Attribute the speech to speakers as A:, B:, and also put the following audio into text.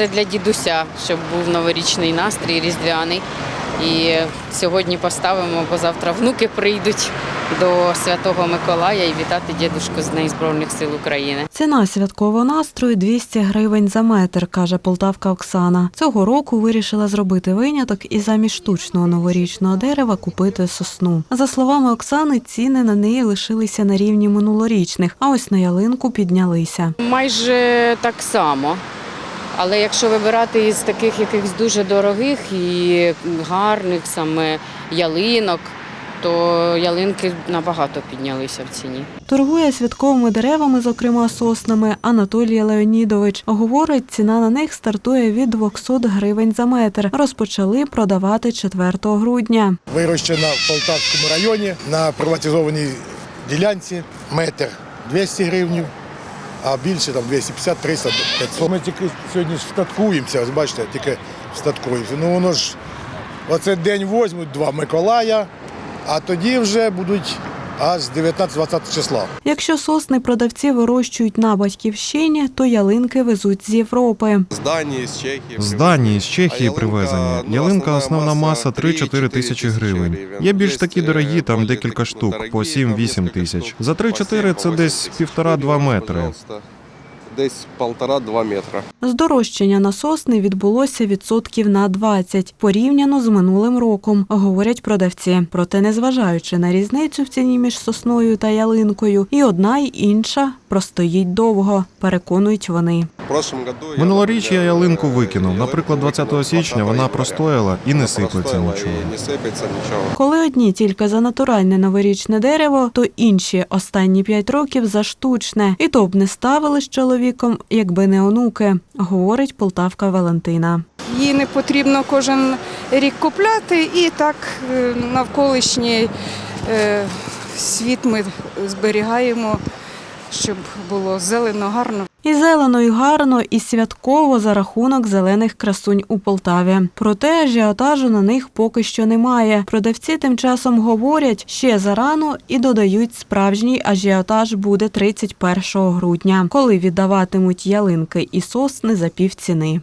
A: це для дідуся, щоб був новорічний настрій різдвяний. І сьогодні поставимо, бо завтра внуки прийдуть до Святого Миколая і вітати дідушку з Днем Збройних сил України.
B: Ціна святкового настрою 200 гривень за метр, каже полтавка Оксана. Цього року вирішила зробити виняток і замість штучного новорічного дерева купити сосну. За словами Оксани, ціни на неї лишилися на рівні минулорічних, а ось на ялинку піднялися.
A: Майже так само. Але якщо вибирати із таких якихось дуже дорогих і гарних саме ялинок, то ялинки набагато піднялися в ціні.
B: Торгує святковими деревами, зокрема соснами, Анатолій Леонідович. Говорить, ціна на них стартує від 200 гривень за метр. Розпочали продавати 4 грудня.
C: вирощена в Полтавському районі на приватизованій ділянці. Метр 200 гривень, а більше там 250, 300, 500. Ми тільки сьогодні статкуємося, ось бачите, тільки статкуємося. Ну воно ж оце день возьмуть два Миколая, а тоді вже будуть аж 19-20 числа.
B: Якщо сосни продавці вирощують на батьківщині, то ялинки везуть з Європи.
D: З Данії, з Чехії.
E: З Данії, з Чехії
D: ялинка,
E: привезені.
D: ну,
E: Ялинка
D: основна маса
E: маса 3-4 тисячі гривень. Є більш такі дорогі, там декілька штук, по 7-8 тисяч. За 3-4 це десь півтора-два метри.
D: Десь полтора-два метра.
B: Здорожчання на сосни відбулося відсотків на 20, порівняно з минулим роком, говорять продавці. Проте, незважаючи на різницю в ціні між сосною та ялинкою, і одна, і інша простоїть довго, переконують вони.
D: В прошлом
E: Минулоріч я ялинку викинув. Наприклад, 20 січня вона простояла і не сиплеться нічого.
D: Не сипеться нічого.
B: Коли одні тільки за натуральне новорічне дерево, то інші останні п'ять років за штучне. І то б не ставили з чоловіком, якби не онуки, говорить полтавка Валентина.
F: Її не потрібно кожен рік купляти, і так е, навколишній е, світ ми зберігаємо, щоб було зелено, гарно.
B: І зелено, і гарно, і святково за рахунок зелених красунь у Полтаві. Проте ажіотажу на них поки що немає. Продавці тим часом говорять ще зарано і додають, справжній ажіотаж буде 31 грудня, коли віддаватимуть ялинки і сосни за півціни.